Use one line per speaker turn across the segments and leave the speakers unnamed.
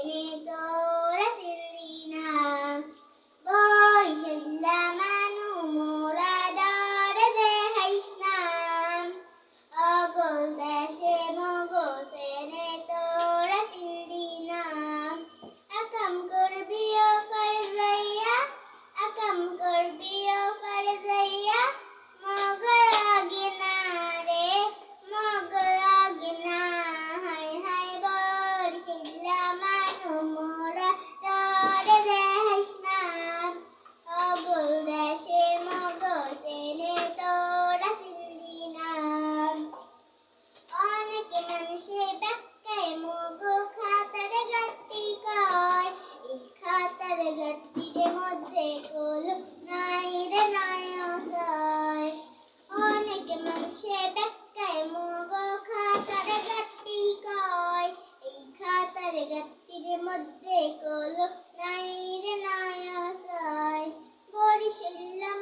I need dos. মোরা তরে দেশ নাম। তেনে তোরা সিন্ধি নাম। অনেক মানুষে ব্যাখ্যায় কয়। এই খাতার মধ্যে কল নাই রে নাই মধ্যে কলো নাই রে নাই আসায় বরিশাল্লা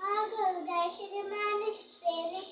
Arkadaşlarım anne seni